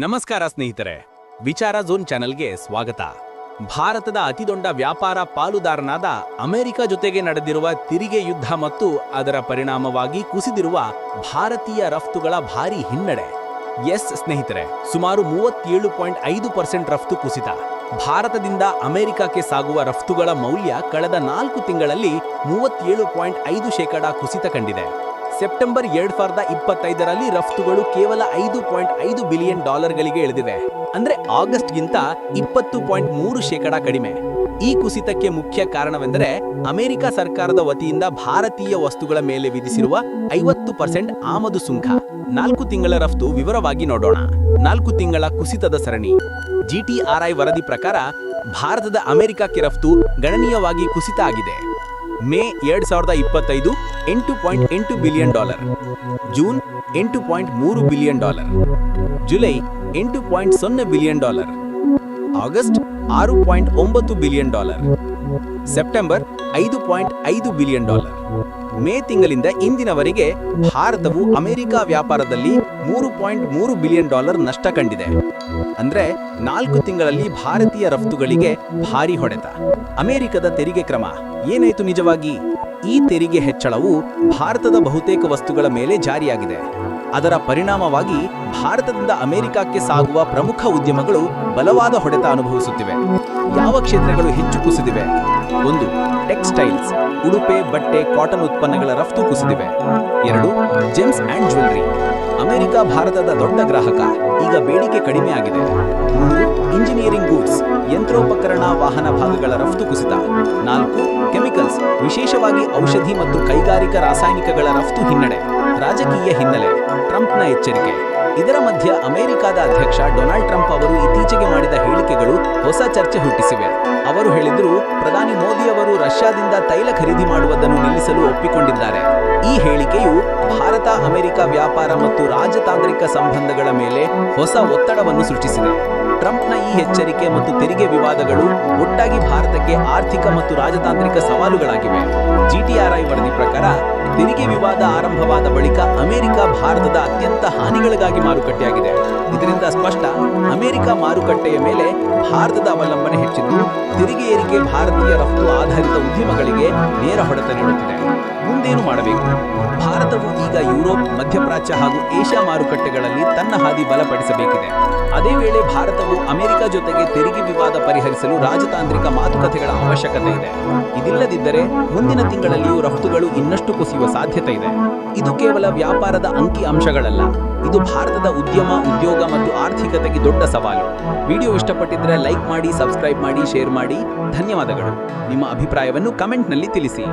ನಮಸ್ಕಾರ ಸ್ನೇಹಿತರೆ, ವಿಚಾರ ಝೋನ್ ಚಾನೆಲ್ಗೆ ಸ್ವಾಗತ. ಭಾರತದ ಅತಿದೊಡ್ಡ ವ್ಯಾಪಾರ ಪಾಲುದಾರನಾದ ಅಮೆರಿಕ ಜೊತೆಗೆ ನಡೆದಿರುವ ತೆರಿಗೆ ಯುದ್ಧ ಮತ್ತು ಅದರ ಪರಿಣಾಮವಾಗಿ ಕುಸಿದಿರುವ ಭಾರತೀಯ ರಫ್ತುಗಳ ಭಾರಿ ಹಿನ್ನಡೆ. ಎಸ್ ಸ್ನೇಹಿತರೆ, ಸುಮಾರು ಮೂವತ್ತೇಳು ಪಾಯಿಂಟ್ ಐದು ಪರ್ಸೆಂಟ್ ರಫ್ತು ಕುಸಿತ. ಭಾರತದಿಂದ ಅಮೆರಿಕಕ್ಕೆ ಸಾಗುವ ರಫ್ತುಗಳ ಮೌಲ್ಯ ಕಳೆದ ನಾಲ್ಕು ತಿಂಗಳಲ್ಲಿ ಮೂವತ್ತೇಳು ಪಾಯಿಂಟ್ ಐದು ಶೇಕಡಾ ಕುಸಿತ ಕಂಡಿದೆ. ಸೆಪ್ಟೆಂಬರ್ ಎರಡ್ ಸಾವಿರದ ಇಪ್ಪತ್ತೈದರಲ್ಲಿ ರಫ್ತುಗಳು ಕೇವಲ ಐದು ಪಾಯಿಂಟ್ ಐದು ಬಿಲಿಯನ್ ಡಾಲರ್ಗಳಿಗೆ ಇಳಿದಿವೆ. ಅಂದ್ರೆ ಆಗಸ್ಟ್ಗಿಂತ ಇಪ್ಪತ್ತು ಪಾಯಿಂಟ್ ಮೂರು ಶೇಕಡ ಕಡಿಮೆ. ಈ ಕುಸಿತಕ್ಕೆ ಮುಖ್ಯ ಕಾರಣವೆಂದರೆ ಅಮೆರಿಕ ಸರ್ಕಾರದ ವತಿಯಿಂದ ಭಾರತೀಯ ವಸ್ತುಗಳ ಮೇಲೆ ವಿಧಿಸಿರುವ ಐವತ್ತು ಪರ್ಸೆಂಟ್ ಆಮದು ಸುಂಕ. ನಾಲ್ಕು ತಿಂಗಳ ರಫ್ತು ವಿವರವಾಗಿ ನೋಡೋಣ. ನಾಲ್ಕು ತಿಂಗಳ ಕುಸಿತದ ಸರಣಿ. ಜಿಟಿಆರ್ಐ ವರದಿ ಪ್ರಕಾರ ಭಾರತದ ಅಮೆರಿಕಕ್ಕೆ ರಫ್ತು ಗಣನೀಯವಾಗಿ ಕುಸಿತ ಆಗಿದೆ. ಮೇ ಎರಡ್ ಸಾವಿರದ ಇಪ್ಪತ್ತೈದು ಎಂಟು ಪಾಯಿಂಟ್ ಎಂಟು ಬಿಲಿಯನ್ ಡಾಲರ್. ಜೂನ್ ಎಂಟು ಪಾಯಿಂಟ್ ಮೂರು ಬಿಲಿಯನ್ ಡಾಲರ್. ಜುಲೈ ಎಂಟು ಪಾಯಿಂಟ್ ಸೊನ್ನೆ ಬಿಲಿಯನ್ ಡಾಲರ್. ಆಗಸ್ಟ್ ಆರು ಪಾಯಿಂಟ್ ಒಂಬತ್ತು ಬಿಲಿಯನ್ ಡಾಲರ್. ಸೆಪ್ಟೆಂಬರ್ ಐದು ಪಾಯಿಂಟ್ ಐದು ಬಿಲಿಯನ್ ಡಾಲರ್. ಮೇ ತಿಂಗಳಿಂದ ಇಂದಿನವರೆಗೆ ಭಾರತವು ಅಮೆರಿಕ ವ್ಯಾಪಾರದಲ್ಲಿ ಮೂರು ಪಾಯಿಂಟ್ ಮೂರು ಬಿಲಿಯನ್ ಡಾಲರ್ ನಷ್ಟ ಕಂಡಿದೆ. ಅಂದ್ರೆ ನಾಲ್ಕು ತಿಂಗಳಲ್ಲಿ ಭಾರತೀಯ ರಫ್ತುಗಳಿಗೆ ಭಾರಿ ಹೊಡೆತ. ಅಮೆರಿಕದ ತೆರಿಗೆ ಕ್ರಮ, ಏನಾಯ್ತು ನಿಜವಾಗಿ? ಈ ತೆರಿಗೆ ಹೆಚ್ಚಳವು ಭಾರತದ ಬಹುತೇಕ ವಸ್ತುಗಳ ಮೇಲೆ ಜಾರಿಯಾಗಿದೆ. ಅದರ ಪರಿಣಾಮವಾಗಿ ಭಾರತದಿಂದ ಅಮೆರಿಕಕ್ಕೆ ಸಾಗುವ ಪ್ರಮುಖ ಉದ್ಯಮಗಳು ಬಲವಾದ ಹೊಡೆತ ಅನುಭವಿಸುತ್ತಿವೆ. ಯಾವ ಕ್ಷೇತ್ರಗಳು ಹೆಚ್ಚು ಕುಸಿದಿವೆ? ಒಂದು, ಟೆಕ್ಸ್ಟೈಲ್ಸ್, ಉಡುಪೆ, ಬಟ್ಟೆ, ಕಾಟನ್ ಉತ್ಪನ್ನಗಳ ರಫ್ತು ಕುಸಿದಿವೆ. ಎರಡು, ಜೆಮ್ಸ್ ಅಂಡ್ ಜ್ಯುವೆಲರಿ. ಅಮೆರಿಕ, ಭಾರತದ ದೊಡ್ಡ ಗ್ರಾಹಕ. ಈಗ ಬೇಡಿಕೆ ಕಡಿಮೆ ಆಗಿದೆ. ಇಂಜಿನಿಯರಿಂಗ್ ಗೂಡ್ಸ್, ಯಂತ್ರೋಪಕರಣ ವಾಹನ ಭಾಗಗಳ ರಫ್ತು ಕುಸಿತ. ನಾಲ್ಕು, ಕೆಮಿಕಲ್ಸ್, ವಿಶೇಷವಾಗಿ ಔಷಧಿ ಮತ್ತು ಕೈಗಾರಿಕಾ ರಾಸಾಯನಿಕಗಳ ರಫ್ತು ಹಿನ್ನಡೆ. ರಾಜಕೀಯ ಹಿನ್ನೆಲೆ, ಟ್ರಂಪ್ನ ಎಚ್ಚರಿಕೆ. ಇದರ ಮಧ್ಯ ಅಮೆರಿಕದ ಅಧ್ಯಕ್ಷ ಡೊನಾಲ್ಡ್ ಟ್ರಂಪ್ ಅವರು ಇತ್ತೀಚೆಗೆ ಮಾಡಿದ ಹೇಳಿಕೆಗಳು ಹೊಸ ಚರ್ಚೆ ಹುಟ್ಟಿಸಿವೆ. ಅವರು ಹೇಳಿದ್ರು, ಪ್ರಧಾನಿ ಮೋದಿ ಅವರು ರಷ್ಯಾದಿಂದ ತೈಲ ಖರೀದಿ ಮಾಡುವುದನ್ನು ನಿಲ್ಲಿಸಲು ಒಪ್ಪಿಕೊಂಡಿದ್ದಾರೆ. ಈ ಹೇಳಿಕೆಯು ಭಾರತ, ಅಮೆರಿಕ ವ್ಯಾಪಾರ ಮತ್ತು ರಾಜತಾಂತ್ರಿಕ ಸಂಬಂಧಗಳ ಮೇಲೆ ಹೊಸ ಒತ್ತಡವನ್ನು ಸೃಷ್ಟಿಸಿದೆ. ಟ್ರಂಪ್ನ ಈ ಎಚ್ಚರಿಕೆ ಮತ್ತು ತೆರಿಗೆ ವಿವಾದಗಳು ಒಟ್ಟಾಗಿ ಭಾರತಕ್ಕೆ ಆರ್ಥಿಕ ಮತ್ತು ರಾಜತಾಂತ್ರಿಕ ಸವಾಲುಗಳಾಗಿವೆ. ಜಿಟಿಆರ್ಐ ವರದಿ ಪ್ರಕಾರ, ತೆರಿಗೆ ವಿವಾದ ಆರಂಭವಾದ ಬಳಿಕ ಅಮೆರಿಕ ಭಾರತದ ಅತ್ಯಂತ ಹಾನಿಗಳಿಗಾಗಿ ಮಾರುಕಟ್ಟೆಯಾಗಿದೆ. ಇದರಿಂದ ಸ್ಪಷ್ಟ, ಅಮೆರಿಕ ಮಾರುಕಟ್ಟೆಯ ಮೇಲೆ ಭಾರತದ ಅವಲಂಬನೆ ಹೆಚ್ಚಿದ್ದು, ತೆರಿಗೆ ಏರಿಕೆ ಭಾರತೀಯ ರಫ್ತು ಆಧಾರಿತ ಉದ್ಯಮಗಳಿಗೆ ನೇರ ಹೊಡೆತ ನೀಡುತ್ತಿದೆ. ಮುಂದೇನು ಮಾಡಬೇಕು? ಭಾರತವು ಈಗ ಯುರೋಪ್, ಮಧ್ಯಪ್ರಾಚ್ಯ ಹಾಗೂ ಏಷ್ಯಾ ಮಾರುಕಟ್ಟೆಗಳಲ್ಲಿ ತನ್ನ ಹಾದಿ ಬಲಪಡಿಸಬೇಕಿದೆ. ಅದೇ ವೇಳೆ ಭಾರತವು ಅಮೆರಿಕ ಜೊತೆಗೆ ತೆರಿಗೆ ವಿವಾದ ಪರಿಹರಿಸಲು ರಾಜತಾಂತ್ರಿಕ ಮಾತುಕತೆಗಳ ಅವಶ್ಯಕತೆ ಇದೆ. ಇದಿಲ್ಲದಿದ್ದರೆ ಮುಂದಿನ ತಿಂಗಳಲ್ಲಿಯೂ ರಫ್ತುಗಳು ಇನ್ನಷ್ಟು ಕುಸಿಯುವ ಸಾಧ್ಯತೆ ಇದೆ. ಇದು ಕೇವಲ ವ್ಯಾಪಾರದ ಅಂಕಿ ಅಂಶಗಳಲ್ಲ. ಇದು ಭಾರತದ ಉದ್ಯಮ, ಉದ್ಯೋಗ ಮತ್ತು ಆರ್ಥಿಕತೆಗೆ ದೊಡ್ಡ ಸವಾಲು. ವಿಡಿಯೋ ಇಷ್ಟಪಟ್ಟಿದ್ರೆ ಲೈಕ್ ಮಾಡಿ, ಸಬ್ಸ್ಕ್ರೈಬ್ ಮಾಡಿ, ಶೇರ್ ಮಾಡಿ. ಧನ್ಯವಾದಗಳು. ನಿಮ್ಮ ಅಭಿಪ್ರಾಯವನ್ನು ಕಮೆಂಟ್ನಲ್ಲಿ ತಿಳಿಸಿ.